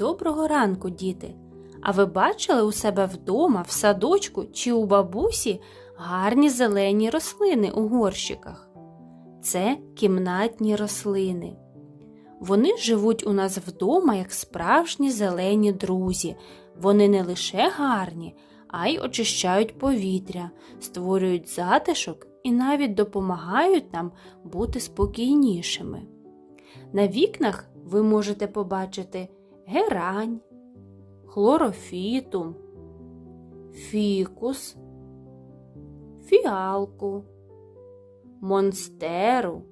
Доброго ранку, діти! А ви бачили у себе вдома, в садочку чи у бабусі гарні зелені рослини у горщиках? Це кімнатні рослини. Вони живуть у нас вдома як справжні зелені друзі. Вони не лише гарні, а й очищають повітря, створюють затишок і навіть допомагають нам бути спокійнішими. На вікнах ви можете побачити герань, хлорофітум, фікус, фіалку, монстеру,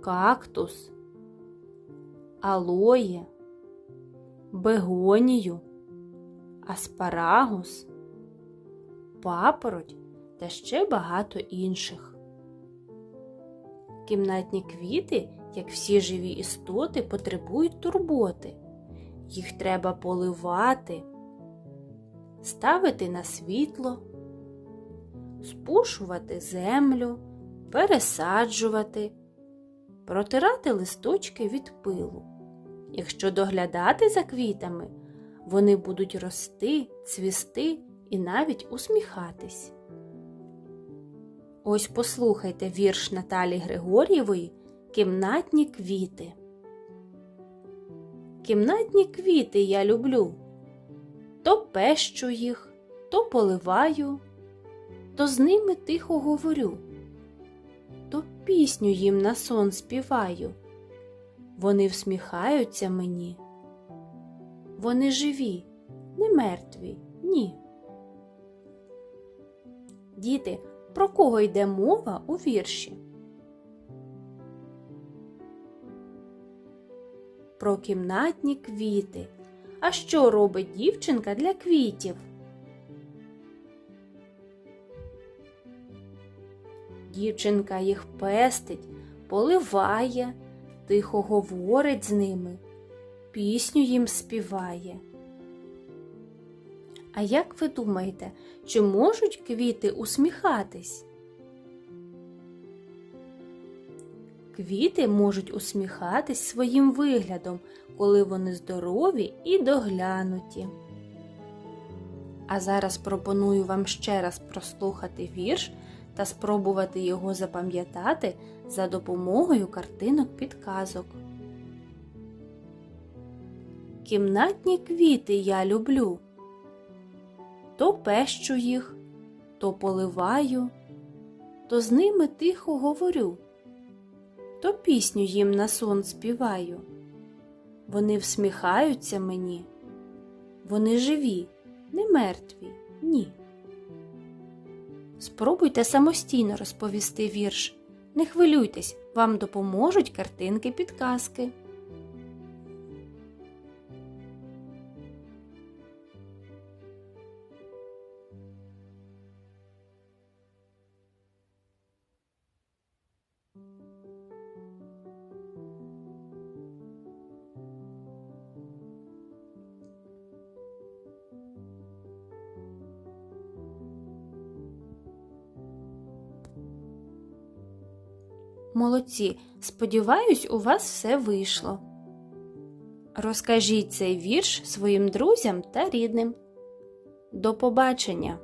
кактус, алоє, бегонію, аспарагус, папороть та ще багато інших. Кімнатні квіти, як всі живі істоти, потребують турботи. Їх треба поливати, ставити на світло, спушувати землю, пересаджувати, протирати листочки від пилу. Якщо доглядати за квітами, вони будуть рости, цвісти і навіть усміхатись. Ось послухайте вірш Наталі Григор'євої Кімнатні квіти. Кімнатні квіти я люблю. То пещу їх, то поливаю, то з ними тихо говорю, то пісню їм на сон співаю. Вони всміхаються мені. Вони живі, не мертві, ні. Діти, про кого йде мова у вірші? Про кімнатні квіти. А що робить дівчинка для квітів? Дівчинка їх пестить, поливає, тихо говорить з ними, пісню їм співає. А як ви думаєте, чи можуть квіти усміхатись? Квіти можуть усміхатись своїм виглядом, коли вони здорові і доглянуті. А зараз пропоную вам ще раз прослухати вірш та спробувати його запам'ятати за допомогою картинок підказок. Кімнатні квіти я люблю. То пещу їх, то поливаю, то з ними тихо говорю, то пісню їм на сон співаю. Вони всміхаються мені, вони живі, не мертві, ні. Спробуйте самостійно розповісти вірш. Не хвилюйтесь, вам допоможуть картинки підказки. Молодці, сподіваюсь, у вас все вийшло. Розкажіть цей вірш своїм друзям та рідним. До побачення!